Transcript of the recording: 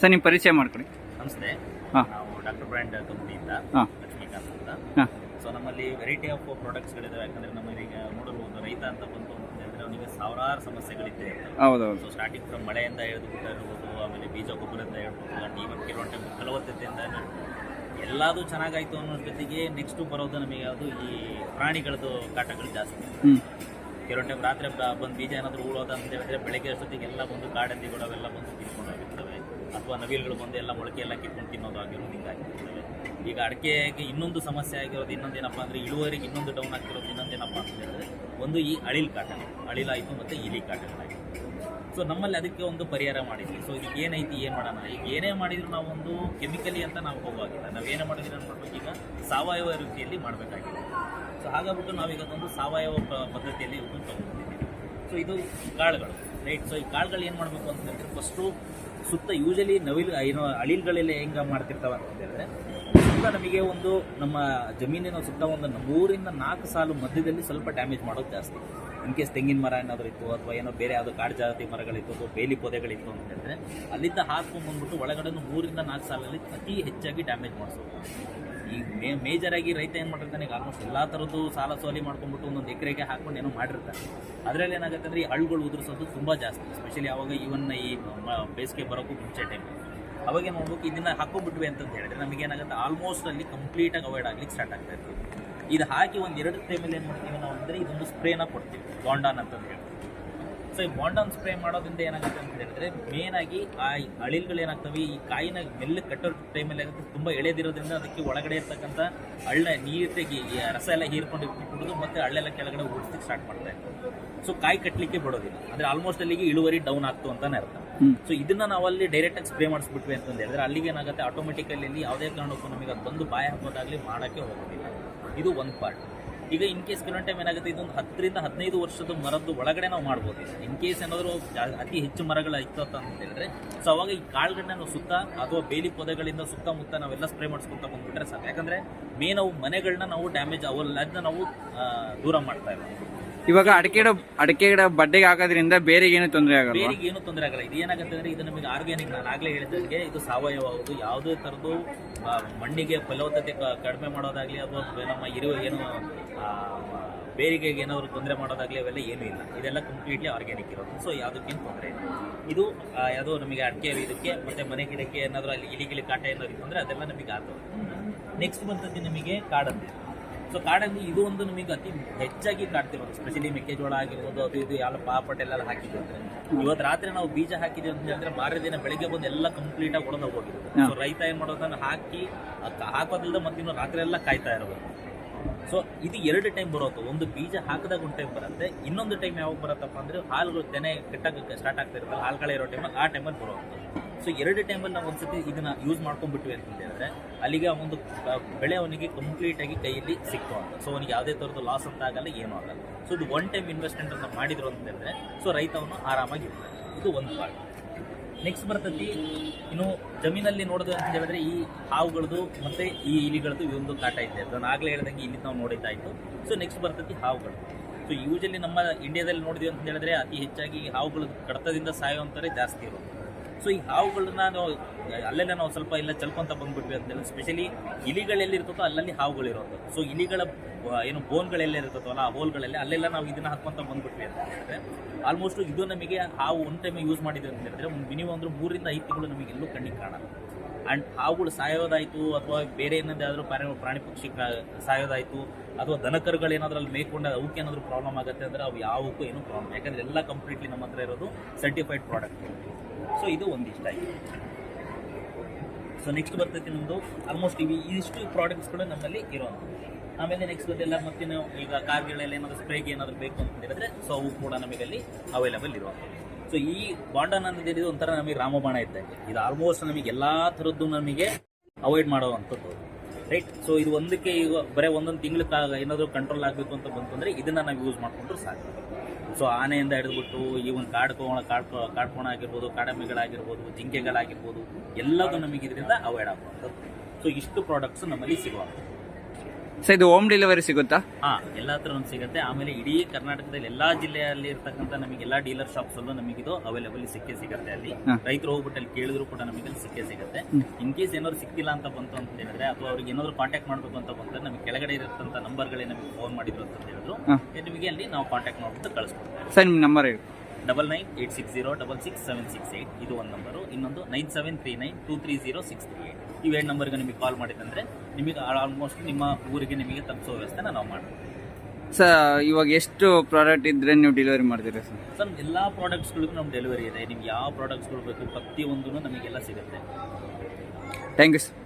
Sir ನಿಮ್ಮ ಪರಿಚಯ ಮಾಡ್ಕೊಡಿ. ನಮಸ್ತೆ. ಹಾ. ನಾವು ಡಾಕ್ಟರ್ ಬ್ರ್ಯಾಂಡ್ ಕಂಪ್ನಿಯಿಂದ ಹಾ. ಲಕ್ಷ್ಮೀಕಾಂತ್ ಅಂತ. ಹಾ. ಸೊ ನಮ್ಮಲ್ಲಿ ವೆರೈಟಿ ಆಫ್ ಪ್ರೊಡಕ್ಟ್ಸ್ಗಳಿದಾವೆ ಯಾಕಂದ್ರೆ ನಮ್ಮಲ್ಲಿ ಈಗ ನೋಡಲು ಒಂದು ರೈತ ಅಂತ ಬಂತು ಅಂತ ಹೇಳಿದ್ರೆ ಅವನಿಗೆ ಸಾವಿರಾರು ಸಮಸ್ಯೆಗಳಿದೆ ಹೌದೌದು. ಸೊ ಸ್ಟಾರ್ಟಿಂಗ್ ಫ್ರಮ್ ಮಳೆಯಿಂದ ಹಿಡಿದುಬಿಟ್ಟು ಇರ್ಬೋದು ಆಮೇಲೆ ಬೀಜ ಗೊಬ್ಬರದಿಂದ ಹೇಳ್ಬೋದು ಅಂಡ್ ಈವನ್ ಕೆಲವೊಂದು ಟೈಮ್ ಫಲವತ್ತತೆಯಿಂದ ಎಲ್ಲದೂ ಚೆನ್ನಾಗಾಯ್ತು ಅನ್ನೋ ಜೊತೆಗೆ ನೆಕ್ಸ್ಟ್ ಬರೋದು ನಮಗೆ ಯಾವುದು ಈ ಪ್ರಾಣಿಗಳದ್ದು ಕಾಟಗಳು ಜಾಸ್ತಿ. ಕೆಲವೊಂದು ಟೈಮ್ ರಾತ್ರಿ ಬ- ಬಂದು ಬೀಜ ಏನಾದ್ರು ಉಳೋದು ಅಂತ ಹೇಳಿದ್ರೆ ಬೆಳಗ್ಗೆ ಅಷ್ಟೊತ್ತಿಗೆ ಎಲ್ಲ ಬಂದು ಕಾಡಂದಿಗಳು ಅವೆಲ್ಲ ಬಂದು ಹೋಗಿರ್ತವೆ ಅಥವಾ ನವಿಲುಗಳು ಬಂದು ಎಲ್ಲ ಮೊಳಕೆ ಎಲ್ಲ ಕಿತ್ಕೊಂಡು ತಿನ್ನೋದು ಆಗಿರೋದು ಹಿಂಗಾಗಿರ್ತವೆ ಈಗ ಅಡಿಕೆಗೆ ಇನ್ನೊಂದು ಸಮಸ್ಯೆ ಆಗಿರೋದು ಇನ್ನೊಂದೇನಪ್ಪ ಅಂದರೆ ಇಳುವರಿಗೆ ಇನ್ನೊಂದು ಡೌನ್ ಆಗ್ತಿರೋದು ಇನ್ನೊಂದೇನಪ್ಪ ಅಂತ ಒಂದು ಈ ಅಳಿಲ್ ಕಾಟನ್. ಅಳಿಲಾಯಿತು ಮತ್ತು ಇಲಿ ಕಾಟಗಳಾಯಿತು ಸೊ ನಮ್ಮಲ್ಲಿ ಅದಕ್ಕೆ ಒಂದು ಪರಿಹಾರ ಮಾಡಿದ್ವಿ. ಸೊ ಇದಕ್ಕೆ ಏನೈತಿ, ಏನು ಮಾಡೋಣ? ಈಗ ಏನೇ ಮಾಡಿದ್ರು ನಾವು ಒಂದು ಕೆಮಿಕಲಿ ಅಂತ ನಾವು ಹೋಗುವಾಗಿಲ್ಲ. ನಾವು ಏನೇ ಮಾಡಿದ್ರೆ ಏನು ಮಾಡಬೇಕು? ಈಗ ಸಾವಯವ ರೀತಿಯಲ್ಲಿ ಮಾಡಬೇಕಾಗಿದೆ. ಸೊ ಹಾಗಾಗ್ಬಿಟ್ಟು ನಾವೀಗ ಒಂದು ಸಾವಯವ ಪದ್ಧತಿಯಲ್ಲಿ ಇವತ್ತು ತಗೊಂಡಿದ್ದೀವಿ. ಸೊ ಇದು ಕಾಳುಗಳು ರೈಟ್ ಸೊ ಈ ಕಾಳುಗಳು ಏನು ಮಾಡಬೇಕು ಅಂತ ಹೇಳಿದ್ರೆ ಫಸ್ಟು ಸುತ್ತ ಯೂಶಲಿ ನವಿಲು ಏನೋ ಅಳಿಲ್ಗಳೆಲ್ಲ ಹೆಂಗೆ ಮಾಡ್ತಿರ್ತಾವೆ ಅಂತ ಹೇಳಿದ್ರೆ, ಸುತ್ತ ನಮಗೆ ಒಂದು ನಮ್ಮ ಜಮೀನಿನ ಸುತ್ತ ಒಂದು ಮೂರಿಂದ ನಾಲ್ಕು ಸಾಲು ಮಧ್ಯದಲ್ಲಿ ಸ್ವಲ್ಪ ಡ್ಯಾಮೇಜ್ ಮಾಡೋದು ಜಾಸ್ತಿ. ಇನ್ ಕೇಸ್ ತೆಂಗಿನ ಮರ ಏನಾದರೂ ಇತ್ತು ಅಥವಾ ಏನೋ ಬೇರೆ ಯಾವುದೋ ಕಾಡು ಜಾತಿ ಮರಗಳಿತ್ತು ಅಥವಾ ಬೇಲಿ ಪೊದೆಗಳಿತ್ತು ಅಂತ ಹೇಳಿದ್ರೆ, ಅಲ್ಲಿಂದ ಹಾಕ್ಕೊಂಡು ಬಂದ್ಬಿಟ್ಟು ಒಳಗಡೆ ಮೂರಿಂದ ನಾಲ್ಕು ಸಾಲಲ್ಲಿ ಅತಿ ಹೆಚ್ಚಾಗಿ ಡ್ಯಾಮೇಜ್ ಮಾಡಿಸೋದು. ಈ ಮೇ ಮೇಜರ್ ಆಗಿ ರೈತ ಏನು ಮಾಡಿರ್ತಾನೆ ಈಗ ಆಲ್ಮೋಸ್ಟ್ ಎಲ್ಲ ಥರದ್ದು ಸಾಲ ಸೋಲಿ ಮಾಡ್ಕೊಂಡ್ಬಿಟ್ಟು ಒಂದೊಂದು ಎಕರೆಗೆ ಹಾಕೊಂಡು ಏನೋ ಮಾಡಿರ್ತಾನೆ ಅದರಲ್ಲಿ ಏನಾಗುತ್ತೆ ಅಂದರೆ ಈ ಹಳ್ಳುಗಳು ಉದುರಿಸೋದು ತುಂಬ ಜಾಸ್ತಿ ಸ್ಪೆಷಲಿ ಆವಾಗ ಈವನ್ ಈ ಬೇಸಿಗೆ ಬರೋಕ್ಕೂ ಮುಂಚೆ ಟೈಮ್ ಅವಾಗ ಏನು ಮಾಡ್ಬೇಕು, ಇದನ್ನ ಹಾಕೊಂಡ್ಬಿಟ್ವಿ ಅಂತಂತ ಹೇಳಿದ್ರೆ ನಮಗೆ ಏನಾಗುತ್ತೆ ಆಲ್ಮೋಸ್ಟ್ ಅಲ್ಲಿ ಕಂಪ್ಲೀಟಾಗಿ ಅವಾಯ್ಡ್ ಆಗ್ಲಿಕ್ಕೆ ಸ್ಟಾರ್ಟ್ ಆಗ್ತಾ ಇರ್ತದೆ. ಇದು ಹಾಕಿ ಒಂದು ಎರಡು ಟೈಮಲ್ಲಿ ಏನು ಮಾಡ್ತೀವಿ ನಾವು ಅಂದರೆ ಇದೊಂದು ಸ್ಪ್ರೇನ ಕೊಡ್ತೀವಿ ಗಾಂಡಾನ್ ಅಂತಂದು ಹೇಳಿ. ಸೊ ಈ ಬಾಂಡನ್ ಸ್ಪ್ರೇ ಮಾಡೋದ್ರಿಂದ ಏನಾಗುತ್ತೆ ಅಂತ ಹೇಳಿದ್ರೆ ಮೇನ್ ಆಗಿ ಆ ಅಳಿಲ್ಗಳು ಏನಾಗ್ತವೆ ಈ ಕಾಯಿನ ಮೆಲ್ಲ ಕಟ್ಟೋ ಟೈಮಲ್ಲಿ ಆಗುತ್ತೆ ತುಂಬ ಎಳೆದಿರೋದ್ರಿಂದ ಅದಕ್ಕೆ ಒಳಗಡೆ ಇರ್ತಕ್ಕಂಥ ಹಳ್ಳ ನೀರು ತೆಗಿ ರಸ ಎಲ್ಲ ಹೀರ್ಕೊಂಡು ಕುಡಿದು ಮತ್ತೆ ಹಳ್ಳೆಲ್ಲ ಕೆಳಗಡೆ ಓಡಿಸ್ಲಿಕ್ಕೆ ಸ್ಟಾರ್ಟ್ ಮಾಡ್ತಾ ಇರ್ತದೆ. ಸೊ ಕಾಯಿ ಕಟ್ಟಲಿಕ್ಕೆ ಬಿಡೋದಿಲ್ಲ. ಅಂದ್ರೆ ಆಲ್ಮೋಸ್ಟ್ ಅಲ್ಲಿಗೆ ಇಳುವರಿ ಡೌನ್ ಆಗ್ತು ಅಂತಾನೆ ಅರ್ಥ. ಸೊ ಇದನ್ನ ನಾವು ಅಲ್ಲಿ ಡೈರೆಕ್ಟ್ ಆಗಿ ಸ್ಪ್ರೇ ಮಾಡಿಸ್ಬಿಟ್ವಿ ಅಂತ ಹೇಳಿದ್ರೆ ಅಲ್ಲಿಗೆ ಏನಾಗುತ್ತೆ ಆಟೋಮೆಟಿಕಲಿ ಅಲ್ಲಿ ಯಾವುದೇ ಕಾರಣಕ್ಕೂ ನಮಗೆ ಅದು ಬಂದು ಬಾಯ್ ಹಾಕೋದಾಗ್ಲಿ ಮಾಡೋಕ್ಕೆ ಹೋಗೋದಿಲ್ಲ. ಇದು ಒಂದು ಪಾರ್ಟ್ ಈಗ ಇನ್ ಕೇಸ್ ಕೆಲವೊಂದು ಟೈಮ್ ಏನಾಗುತ್ತೆ, ಇದೊಂದು ಹತ್ತರಿಂದ ಹದಿನೈದು ವರ್ಷದ ಮರದ್ದು ಒಳಗಡೆ ನಾವು ಮಾಡ್ಬೋದು. ಇನ್ ಕೇಸ್ ಏನಾದರೂ ಅತಿ ಹೆಚ್ಚು ಮರಗಳು ಇತ್ತು ಅಂತ ಹೇಳಿದ್ರೆ ಸೊ ಅವಾಗ ಈ ಕಾಳುಗಳನ್ನ ನಾವು ಸುತ್ತ ಅಥವಾ ಬೇಲಿ ಪೊದೆಗಳಿಂದ ಸುತ್ತಮುತ್ತ ನಾವೆಲ್ಲ ಸ್ಪ್ರೇ ಮಾಡಿಸ್ಕೊಂತ ಬಂದ್ಬಿಟ್ರೆ ಸಾಕು. ಯಾಕಂದ್ರೆ ಮೇನ್ ಅವು ಮನೆಗಳನ್ನ ನಾವು ಡ್ಯಾಮೇಜ್ ಅವಲ್ಲ ನಾವು ದೂರ ಮಾಡ್ತಾ ಇಲ್ಲ ಇವಾಗ ಅಡಿಕೆ ಗಿಡ ಅಡಿಕೆ ಗಿಡ ಬಡ್ಡೆಗೆ ಹಾಕೋದ್ರಿಂದ ಬೇರೆ ಏನು ತೊಂದರೆ ಆಗಲ್ಲ ಏನು ತೊಂದರೆ ಆಗಲ್ಲ. ಇದು ಏನಾಗುತ್ತೆ ಅಂದ್ರೆ ಇದು ನಮಗೆ ಆರ್ಗ್ಯಾನಿಕ್. ನಾನು ಆಗ್ಲೇ ಹೇಳಿದಂಗೆ ಇದು ಸಾವಯವ. ಹೌದು ಯಾವುದೇ ಥರದ್ದು ಮಣ್ಣಿಗೆ ಫಲವತ್ತತೆ ಕಡಿಮೆ ಮಾಡೋದಾಗ್ಲಿ ಅಥವಾ ನಮ್ಮ ಇರುವ ಏನು ಬೇರಿಗೆ ಏನಾದ್ರು ತೊಂದರೆ ಮಾಡೋದಾಗ್ಲಿ ಅವೆಲ್ಲ ಏನೂ ಇಲ್ಲ. ಇದೆಲ್ಲ ಕಂಪ್ಲೀಟ್ಲಿ ಆರ್ಗ್ಯಾನಿಕ್ ಇರೋದು. ಸೊ ಯಾವುದಕ್ಕೇನು ತೊಂದರೆ ಇಲ್ಲ. ಇದು ಯಾವುದೋ ನಮಗೆ ಅಡಿಕೆ ಇದಕ್ಕೆ, ಮತ್ತೆ ಮನೆ ಗಿಡಕ್ಕೆ ಏನಾದರೂ ಅಲ್ಲಿ ಇಲಿಗಿಲಿ ಕಾಟ ಏನಾದ್ರು ಇತ್ತು ಅದೆಲ್ಲ ನಮಗೆ ಆಗ್ತದೆ. ನೆಕ್ಸ್ಟ್ ಬಂದದ್ದು ನಮಗೆ ಕಾಡಂದಿ ಸೊ ಕಾಡಲ್ಲಿ ಇದು ಒಂದು ನಿಮಗೆ ಅತಿ ಹೆಚ್ಚಾಗಿ ಕಾಡ್ತಿರೋದು. ಸ್ಪೆಷಲಿ ಮೆಕ್ಕೆಜೋಳ ಆಗಿರ್ಬೋದು ಅದು ಇದು ಎಲ್ಲ ಪಾಪಟ್ ಎಲ್ಲ ಹಾಕಿದ್ವಿ ಅಂದ್ರೆ ಇವತ್ತು ರಾತ್ರಿ ನಾವು ಬೀಜ ಹಾಕಿದ್ವಿ ಅಂತ ಹೇಳಿದ್ರೆ ಮಾರನೇ ದಿನ ಬೆಳಿಗ್ಗೆ ಬಂದು ಎಲ್ಲ ಕಂಪ್ಲೀಟ್ ಆಗಿ ಒಡೆದ ಹೋಗಿರುತ್ತೆ ಸೊ ರೈತ ಏನ್ ಮಾಡೋದನ್ನ ಹಾಕಿ ಹಾಕೋದಿಲ್ಲದೆ ಹಾಕೋದ್ರಿಂದ ಮತ್ತೆ ಇನ್ನು ರಾತ್ರಿ ಎಲ್ಲ ಕಾಯ್ತಾ ಇರೋದು. ಸೊ ಇದು ಎರಡು ಟೈಮ್ ಬರೋದು. ಒಂದು ಬೀಜ ಹಾಕಿದಾಗ ಒಂದು ಟೈಮ್ ಬರುತ್ತೆ ಇನ್ನೊಂದು ಟೈಮ್ ಯಾವಾಗ ಬರುತ್ತಪ್ಪ ಅಂದ್ರೆ ಹಾಲುಗಳು ತೆನೆ ಕೆಟ್ಟಾಗ ಸ್ಟಾರ್ಟ್ ಆಗ್ತಾ ಇರುತ್ತಲ್ಲ ಹಾಲ್ಗಳ ಇರೋ ಟೈಮ್ ಆ ಟೈಮಲ್ಲಿ ಬರೋದು. ಸೊ ಎರಡು ಟೈಮಲ್ಲಿ ನಾವು ಒಂದ್ಸತಿ ಇದನ್ನ ಯೂಸ್ ಮಾಡ್ಕೊಂಡ್ಬಿಟ್ವಿ ಅಂತ ಹೇಳಿದ್ರೆ ಅಲ್ಲಿಗೆ ಒಂದು ಬೆಳೆ ಅವನಿಗೆ ಕಂಪ್ಲೀಟ್ ಆಗಿ ಕೈಯಲ್ಲಿ ಸಿಕ್ತು ಅಂತ. ಸೊ ಅವನಿಗೆ ಯಾವುದೇ ಥರದ್ದು ಲಾಸ್ ಅಂತ ಆಗಲ್ಲ, ಏನೂ ಆಗಲ್ಲ. ಸೊ ಇದು ಒನ್ ಟೈಮ್ ಇನ್ವೆಸ್ಟ್ಮೆಂಟ್ ಅಂತ ಮಾಡಿದ್ರು ಅಂತ ಹೇಳಿದ್ರೆ ಸೊ ರೈತ ಅವನು ಆರಾಮಾಗಿ ಇದು ಒಂದು ಪಾರ್ಟ್ ನೆಕ್ಸ್ಟ್ ಬರ್ತೈತಿ, ಇನ್ನು ಜಮೀನಲ್ಲಿ ನೋಡೋದು ಅಂತ ಹೇಳಿದ್ರೆ, ಈ ಹಾವುಗಳದ್ದು ಮತ್ತೆ ಈ ಇಲಿಗಳದ್ದು ಒಂದು ಕಾಟ ಇದೆ ನಾನು ಆಗಲೇ ಹೇಳ್ದಂಗೆ ಇಲ್ಲಿ ನಾವು ನೋಡಿದ್ದಾಯಿತು ಸೊ ನೆಕ್ಸ್ಟ್ ಬರ್ತೈತಿ ಹಾವುಗಳು. ಸೊ ಯೂಶಲಿ ನಮ್ಮ ಇಂಡಿಯಾದಲ್ಲಿ ನೋಡಿದ್ವಿ ಅಂತ ಹೇಳಿದ್ರೆ, ಅತಿ ಹೆಚ್ಚಾಗಿ ಹಾವುಗಳು ಕಡತದಿಂದ ಸಾಯುವಂಥವ್ರೆ ಜಾಸ್ತಿ ಇರೋದು. ಸೊ ಈ ಹಾವುಗಳನ್ನ ನಾವು ಅಲ್ಲೆಲ್ಲ ನಾವು ಸ್ವಲ್ಪ ಎಲ್ಲ ಚಲ್ಕೊಂತ ಬಂದ್ಬಿಟ್ವಿ ಅಂತ ಹೇಳಿದ್ರೆ ಸ್ಪೆಷಲಿ ಇಲಿಗಳೆಲ್ಲಿರ್ತೋ ಅಲ್ಲಲ್ಲಿ ಹಾವುಗಳಿರೋದು ಸೊ ಇಲಿಗಳ, ಏನು ಬೋನ್ಗಳೆಲ್ಲ ಅಲ್ಲ, ಆ ಹೋಲ್ಗಳಲ್ಲಿ ಅಲ್ಲೆಲ್ಲ ನಾವು ಇದನ್ನ ಹಾಕೊಂತ ಬಂದ್ಬಿಟ್ವಿ ಅಂತ ಹೇಳಿದ್ರೆ ಆಲ್ಮೋಸ್ಟ್ ಇದು ನಮಗೆ ಹಾವು ಒನ್ ಟೈಮ್ ಯೂಸ್ ಮಾಡಿದ್ವಿ ಅಂತ ಹೇಳಿದ್ರೆ, ಒಂದು ಮಿನಿಮಮ್ ಅಂದ್ರೆ ಮೂರಿಂದ ಐದು ತಿಂಗಳು ನಮಗೆ ಎಲ್ಲೂ ಕಣ್ಣಿಗೆ ಕಾಣಲ್ಲ. ಆ್ಯಂಡ್ ಹಾವುಗಳು ಸಾಯೋದಾಯಿತು ಅಥವಾ ಬೇರೆ ಏನಾದರೂ ಪ್ರಾಣಿ ಪ್ರಾಣಿ ಪಕ್ಷಿ ಸಾಯೋದಾಯಿತು. ಅಥವಾ ದನಕರುಗಳು ಏನಾದರೂ ಅಲ್ಲಿ ಮೇಯ್ಕೊಂಡು ಅವಕ್ಕೆ ಏನಾದರೂ ಪ್ರಾಬ್ಲಮ್ ಆಗುತ್ತೆ ಅಂದರೆ ಅವು ಯಾವಕ್ಕೂ ಏನೂ ಪ್ರಾಬ್ಲಮ್ ಯಾಕಂದರೆ ಎಲ್ಲ ಕಂಪ್ಲೀಟ್ಲಿ ನಮ್ಮ ಹತ್ರ ಇರೋದು ಸರ್ಟಿಫೈಡ್ ಪ್ರಾಡಕ್ಟ್ ಸೊ ಇದು ಒಂದಿಷ್ಟ ಆಗಿದೆ ಸೊ ನೆಕ್ಸ್ಟ್ ಬರ್ತೈತಿ ನಮ್ಮದು ಆಲ್ಮೋಸ್ಟ್ ಇವಿ ಇಷ್ಟು ಪ್ರಾಡಕ್ಟ್ಸ್ಗಳು ನಮ್ಮಲ್ಲಿ ಇರೋದು. ಆಮೇಲೆ ನೆಕ್ಸ್ಟ್ ಎಲ್ಲ ಮತ್ತೆ ನಾವು ಈಗ ಕಾರ್ಗಳಲ್ಲಿ ಏನಾದರೂ ಸ್ಪ್ರೇಗೆ ಏನಾದರೂ ಬೇಕು ಅಂತ ಹೇಳಿದ್ರೆ ಸೊ ಅವು ಕೂಡ ನಮಗಲ್ಲಿ ಅವೈಲೇಬಲ್ ಇರೋದು. ಸೊ ಈ ಬಾಂಡನ್ ಅನ್ನೋದು ಒಂಥರ ನಮಗೆ ರಾಮಬಾಣ ಇದ್ದಂಗೆ. ಇದು ಆಲ್ಮೋಸ್ಟ್ ನಮಗೆ ಎಲ್ಲ ಥರದ್ದು ನಮಗೆ ಅವಾಯ್ಡ್ ಮಾಡುವಂಥದ್ದು ರೈಟ್ ಸೊ ಇದು ಒಂದಕ್ಕೆ ಈಗ ಬರೀ ಒಂದೊಂದು ತಿಂಗಳ ಏನಾದರೂ ಕಂಟ್ರೋಲ್ ಆಗಬೇಕು ಅಂತ ಬಂತಂದರೆ ಇದನ್ನು ನಾವು ಯೂಸ್ ಮಾಡಿಕೊಂಡ್ರೆ ಸಾಕು. ಸೊ ಆನೆಯಿಂದ ಹಿಡಿದ್ಬಿಟ್ಟು ಈ ಒಂದು ಕಾಡ್ಕೋಣ ಕಾಡ್ಕೊ ಕಾಡ್ಕೋಣ ಆಗಿರ್ಬೋದು ಕಾಡಂಬಿಗಳಾಗಿರ್ಬೋದು ಜಿಂಕೆಗಳಾಗಿರ್ಬೋದು, ಎಲ್ಲದೂ ನಮಗೆ ಇದರಿಂದ ಅವಾಯ್ಡ್ ಆಗುವಂಥದ್ದು. ಸೊ ಇಷ್ಟು ಪ್ರಾಡಕ್ಟ್ಸ್ ನಮ್ಮಲ್ಲಿ ಸಿಗುವಂಥದ್ದು. ಸರ್ ಇದು ಹೋಮ್ ಡೆಲಿವರಿ ಸಿಗುತ್ತಾ? ಹಾ ಎಲ್ಲ ಹತ್ರ ನಮ್ಗೆ ಸಿಗುತ್ತೆ. ಆಮೇಲೆ ಇಡೀ ಕರ್ನಾಟಕದಲ್ಲಿ ಎಲ್ಲಾ ಜಿಲ್ಲೆಯಲ್ಲಿ ಇರತಕ್ಕಂತ ನಮಗೆ ಎಲ್ಲಾ ಡೀಲರ್ ಶಾಪ್ಸ್ ಅಲ್ಲೂ ನಮಗೆ ಇದು ಅವೈಲೇಬಲ್ ಸಿಕ್ಕೇ ಸಿಗುತ್ತೆ ಅಲ್ಲಿ. ರೈತರು ಹೋಗ್ಬಿಟ್ಟು ಅಲ್ಲಿ ಕೇಳಿದ್ರು ಕೂಡ ನಮಗೆ ಅಲ್ಲಿ ಸಿಕ್ಕೇ ಸಿಗುತ್ತೆ. ಇನ್ ಕೇಸ್ ಏನಾದ್ರು ಸಿಕ್ಕಿಲ್ಲ ಅಂತ ಬಂತು ಅಂತ ಹೇಳಿದ್ರೆ ಅಥವಾ ಅವ್ರಿಗೆ ಏನಾದ್ರು ಕಾಂಟ್ಯಾಕ್ಟ್ ಮಾಡಬೇಕು ಅಂತ ಬಂದ್ರೆ ನಮಗೆ ಕೆಳಗಡೆ ಇರತಕ್ಕಂಥ ನಂಬರ್ಗಳೇ ನಮಗೆ ಫೋನ್ ಮಾಡಿದ್ರು ಅಂತ ಹೇಳಿದ್ರು. ನಿಮಗೆ ಅಲ್ಲಿ ನಾವು ಕಾಂಟ್ಯಾಕ್ಟ್ ಮಾಡ್ಬಿಟ್ಟು ಕಳಿಸ್ಕೊಡ್ತೇವೆ. ಸರ್ ನಿಮ್ಮ ನಂಬರ್ ಹೇಳಿ. Double nine eight six zero double six seven six eight ಇದು ಒಂದು ನಂಬರು ಇನ್ನೊಂದು nine seven three nine two three zero six three eight ಇವೆರಡು ನಂಬರ್ಗೆ ನಿಮಗೆ ಕಾಲ್ ಮಾಡಿದ್ರೆ ನಿಮಗೆ ಆಲ್ಮೋಸ್ಟ್ ನಿಮ್ಮ ಊರಿಗೆ ನಿಮಗೆ ತಪ್ಪಿಸೋ ವ್ಯವಸ್ಥೆನ ನಾವು ಮಾಡ್ತೀವಿ. ಸರ್ ಇವಾಗ ಎಷ್ಟು ಪ್ರಾಡಕ್ಟ್ ಇದ್ರೆ ನೀವು ಡೆಲಿವರಿ ಮಾಡ್ತೀರಾ ಸರ್ ಸರ್ ಎಲ್ಲ ಪ್ರಾಡಕ್ಟ್ಸ್ಗಳಿಗೂ ನಮ್ಮ ಡೆಲಿವರಿ ಇದೆ. ನಿಮ್ಗೆ ಯಾವ ಪ್ರಾಡಕ್ಟ್ಸ್ಗಳು ಬೇಕು ಪ್ರತಿಯೊಂದೂ ನಮಗೆಲ್ಲ ಸಿಗುತ್ತೆ. Thank you sir